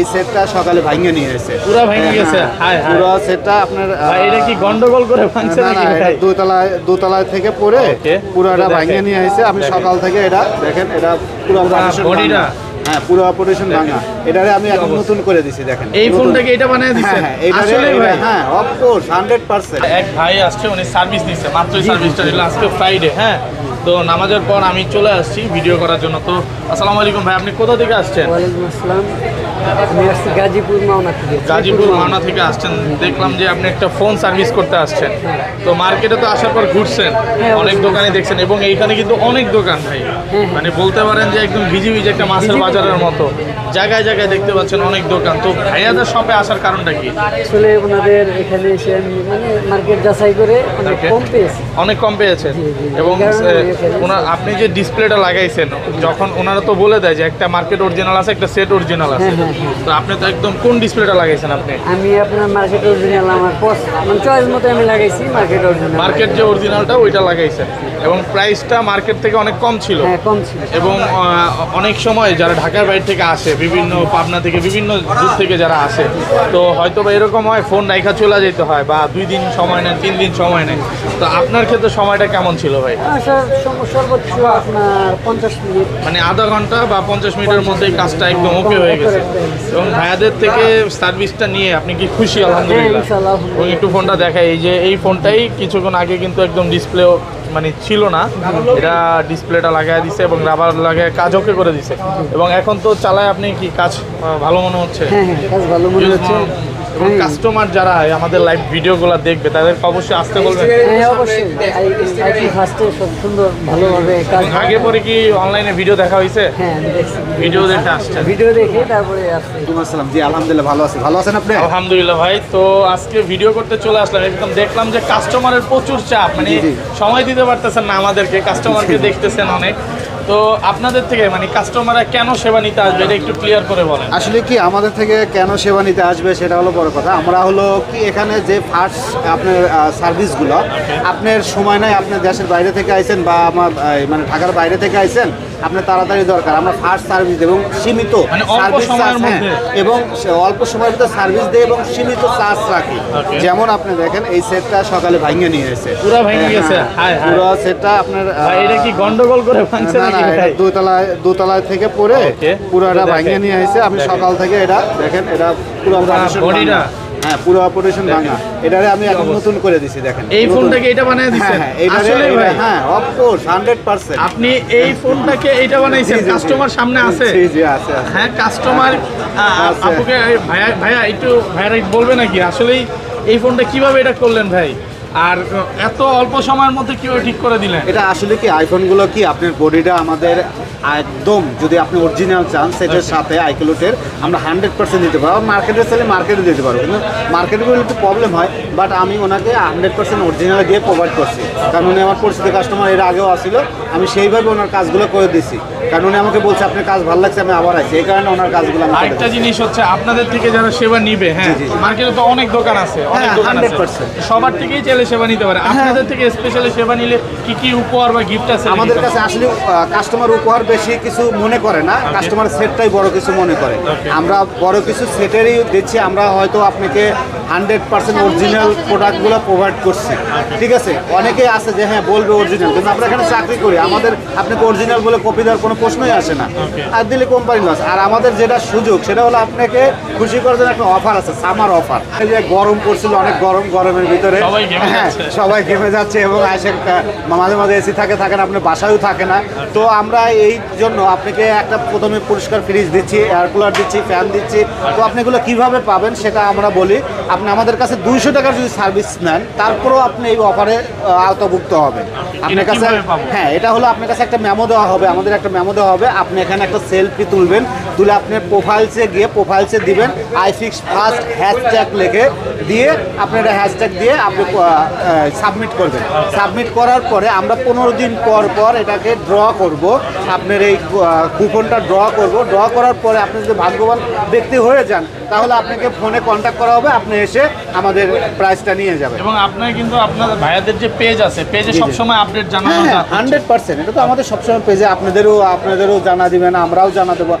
এই সেটটা সকালে ভাঙে নিয়ে এসেছে। পুরা ভেঙে গেছে? হ্যাঁ, হায়, হায়। পুরো সেটটা আপনার এটা কি গন্ডগোল করে ভাঙছে নাকি এটা ভাই? দুতলায় দুতলায় থেকে পড়ে. পুরোটা। ভাঙে নিয়ে এসেছে। আমি সকাল থেকে এটা দেখেন এটা পুরো অপারেশন bodyটা? হ্যাঁ পুরো অপারেশন ভাঙা। এটারে আমি এখন নতুন করে দিছি দেখেন। এই ফোনটাকে এটা বানিয়ে হ্যাঁ দিচ্ছেন? হ্যাঁ আসলে ভাই। হ্যাঁ অফকোর্স হান্ড্রেড পার্সেন্ট এক ভাই আসছে উনি সার্ভিস নিচ্ছে মাত্রই সার্ভিসটা দিল। আজকে ফ্রাইডে হ্যাঁ? তো নামাজের পর আমি চলে আসছি ভিডিও করার জন্য। তো আসসালামু আলাইকুম ভাই আপনি কোথা থেকে আসছেন? গাজীপুর মাওনা থেকে। গাজীপুর মাওনা থেকে আসছেন। দেখলাম যে আপনি একটা ফোন সার্ভিস করতে আসছেন। তো মার্কেটে তো আসার পর ঘুরছেন। হ্যাঁ, অনেক দোকানে দেখছেন এবং এইখানে কিন্তু অনেক দোকান ভাই। হ্যাঁ। মানে বলতে পারেন যে একদম ভিজি ভিজি একটা মাছের বাজারের মতো। জায়গায় জায়গায় দেখতে পাচ্ছেন অনেক দোকান। তো ভাইয়াদের শপে আসার কারণটা কি? আসলে ওনাদের এখানে এসে মানে মার্কেট যাচাই করে অনেক কম পেয়েছি। অনেক কম পেয়েছেন। এবং ওনার আপনি যে ডিসপ্লেটা লাগাইছেন যখন ওনারা তো বলে দেয় যে একটা মার্কেট অরিজিনাল আছে একটা সেট অরিজিনাল আছে। হ্যাঁ, হ্যাঁ, হ্যাঁ। তো আপনি তো একদম কোন ডিসপ্লেটা লাগাইছেন আপনি? আমি আপনার মার্কেট অরিজিনাল আমার মানে চয়েস মতো আমি লাগাইছি মার্কেট অরিজিনাল মার্কেট যে অরিজিনালটা ওইটা লাগাইছেন। এবং প্রাইসটা মার্কেট থেকে অনেক কম ছিল। হ্যাঁ কম ছিল। এবং অনেক সময় যারা ঢাকার বাইরে থেকে আসে বিভিন্ন পাবনা থেকে বিভিন্ন দূর থেকে যারা আসে তো হয়তো বা এরকম হয় ফোন রাইখা চলে যেতে হয় বা দুই দিন সময় নেয় তিন দিন সময় নেয়। তো আপনার ক্ষেত্রে সময়টা কেমন ছিল ভাই? সর্বোচ্চ আপনার পঞ্চাশ মিনিট। মানে আধা ঘণ্টা বা পঞ্চাশ মিনিটের মধ্যেই কাজটা একদম ওকে হয়ে গেছে। এবং ভাইয়াদের থেকে সার্ভিসটা নিয়ে আপনি কি খুশি? আলহামদুলিল্লাহ। হ্যাঁ, এবং একটু ফোনটা দেখাই এই যে এই ফোনটাই কিছুক্ষণ আগে কিন্তু একদম ডিসপ্লেও মানে ছিল না। এটা ডিসপ্লেটা লাগাই দিছে এবং রাবার লাগায় কাজ ওকে করে দিছে। এবং এখন তো চালায় আপনি কি কাজ ভালো মনে হচ্ছে? হ্যাঁ হ্যাঁ কাজ ভালো মনে হচ্ছে। এবং হ্যাঁ। কাস্টমার যারা আমাদের লাইভ ভিডিওগুলো দেখবে তাদেরকে অবশ্যই আসতে বলবেন হ্যাঁ সুন্দর ভালোভাবে আগে পরে কি অনলাইনে ভিডিও দেখা হয়েছে? হ্যাঁ ভিডিও দেখে আসছেন। ভিডিও দেখে তারপরে আসসালাম। জি আলহামদুলিল্লাহ ভালো আছি। ভালো আছেন আপনি? আলহামদুলিল্লাহ ভাই তো আজকে ভিডিও করতে চলে আসলাম। একদম দেখলাম যে কাস্টমারের প্রচুর চাপ। মানে। সময় দিতে পারতেছেন না আমাদেরকে। কাস্টমারকে দেখতেছেন অনেক। তো আপনাদের থেকে মানে কাস্টমাররা কেন সেবা নিতে আসবে এটা একটু ক্লিয়ার করে বলেন। আসলে কি আমাদের থেকে কেন সেবা নিতে আসবে সেটা হলো বড় কথা। আমরা হলো কি এখানে যে ফার্স্ট আপনার সার্ভিসগুলো আপনার সময় নাই আপনি দেশের বাইরে থেকে আইছেন বা আমার মানে ঢাকার বাইরে থেকে আইছেন আপনার তাড়াতাড়ি দরকার। আমরা ফার্স্ট সার্ভিস এবং সীমিত মানে সার্ভিস চার্জ এবং অল্প সময়ের ভিতরে সার্ভিস দেয় এবং সীমিত চার্জ রাখি। যেমন আপনি দেখেন এই সেটটা সকালে ভাঙিয়ে নিয়ে এসেছে। পুরা ভেঙে গেছে? হায়, হায়। পুরো সেটটা আপনার এটা কি গন্ডগোল করে ভাঙছে নাকি দুতলায় দুতলায় থেকে পড়ে. পুরোটা ভাঙিয়ে নিয়ে এসেছে। আমি সকাল থেকে এটা দেখেন এটা পুরো bodyটা? হ্যাঁ পুরো অপারেশন ভাঙা। এটারে আমি এখন নতুন করে দিছি দেখেন। এই ফোনটাকে এটা বানিয়ে হ্যাঁ দিচ্ছেন হ্যাঁ এইটারে এটা- হ্যাঁ অফকোর্স হান্ড্রেড পার্সেন্ট আপনি এই ফোনটাকে এইটা বানাইছেন? কাস্টমার সামনে আছে? জি জি আছে হ্যাঁ কাস্টমার আপুকে ভাইয়া ভাইয়া একটু ভাইয়ারা বলবে নাকি? আসলেই এই ফোনটা কীভাবে এটা করলেন ভাই? আর এত অল্প সময়ের মধ্যে কীভাবে ঠিক করে দিলেন? এটা আসলে কি আইফোনগুলো কি আপনার বডিটা আমাদের একদম যদি আপনি অরিজিনাল চান সেটার সাথে আইকুলোটের আমরা হান্ড্রেড পার্সেন্ট দিতে পারব। মার্কেটে সেলে মার্কেটে দিতে পারব। কিন্তু মার্কেটগুলো একটু প্রবলেম হয়। বাট আমি ওনাকে হান্ড্রেড পার্সেন্ট অরিজিনাল দিয়ে প্রোভাইড করছি। কারণ উনি আমার পরিচিত কাস্টমার এর আগেও আসছিল আমি সেইভাবে ওনার কাজগুলো করে দিছি। কারণ উনি আমাকে বলছে আপনার কাজ ভালো লাগছে আমি আবার আছি এই কারণে ওনার কাজগুলো আমি আরেকটা জিনিস হচ্ছে আপনাদের থেকে যারা সেবা নিবে হ্যাঁ। মার্কেটে তো অনেক দোকান আছে অনেক হ্যাঁ, দোকান আছে। সবার থেকেই চাইলে সেবা নিতে পারে। আপনাদের থেকে স্পেশালি সেবা নিলে কি কি উপহার বা গিফট আছে আমাদের কাছে আসলে কাস্টমার উপহার বেশি কিছু মনে করে না। কাস্টমার সেটটাই বড় কিছু মনে করে. আমরা বড় কিছু সেটেরই দিচ্ছি আমরা হয়তো আপনাকে হান্ড্রেড পার্সেন্ট অরিজিনাল প্রোডাক্টগুলো প্রোভাইড করছি। ঠিক আছে? অনেকেই আছে যে হ্যাঁ বলবে অরিজিনাল কিন্তু আমরা এখানে চাকরি করি। আমাদের আপনাকে অরিজিনাল বলে কপি দেওয়ার কোনো প্রশ্নই আসে না। আর দিলে কোম্পানি লস আর আমাদের যেটা সুযোগ সেটা হলো আপনাকে খুশি করার জন্য একটা অফার আছে সামার অফার এই যে গরম পড়ছিল অনেক গরম গরমের ভিতরে। সবাই ঘেমে হ্যাঁ, যাচ্ছে। সবাই ঘেমে যাচ্ছে এবং আসে মাঝে মাঝে এসি থাকে থাকে না আপনার বাসায়ও থাকে না। তো আমরা এই জন্য আপনাকে একটা প্রথমে পরিষ্কার ফ্রিজ দিচ্ছি এয়ার কুলার দিচ্ছি ফ্যান দিচ্ছি। তো আপনি এগুলো কীভাবে পাবেন সেটা আমরা বলি। আপনি আমাদের কাছে দুইশো টাকার যদি সার্ভিস নেন তারপরেও আপনি এই অফারে আওতাভুক্ত হবেন। আপনার কাছে হ্যাঁ এটা হলো আপনার কাছে একটা মেমো দেওয়া হবে। আমাদের একটা মেমো দেওয়া হবে। আপনি এখানে একটা সেলফি তুলবেন। তুলে আপনি প্রোফাইলসে গিয়ে প্রোফাইলসে দিবেন। আই ফিক্স ফার্স্ট হ্যাশট্যাগ লিখে দিয়ে আপনি একটা হ্যাশট্যাগ দিয়ে আপনি সাবমিট করবেন। সাবমিট করার পরে আমরা পনেরো দিন পর পর এটাকে ড্র করব। আপনার এই কুপনটা ড্র করব। ড্র করার পরে আপনি যদি ভাগ্যবান ব্যক্তি হয়ে যান তাহলে আপনাকে ফোনে কন্ট্যাক্ট করা হবে আপনি এসে আমাদের প্রাইসটা নিয়ে যাবেন। এবং আপনার কিন্তু আপনার ভাইয়াদের যে পেজ আছে পেজে। সবসময় আপডেট জানানো হ্যাঁ হান্ড্রেড পার্সেন্ট এটা তো আমাদের সবসময় পেজে আপনাদেরও আপনাদেরও জানা দিবেন আমরাও জানা দেবো।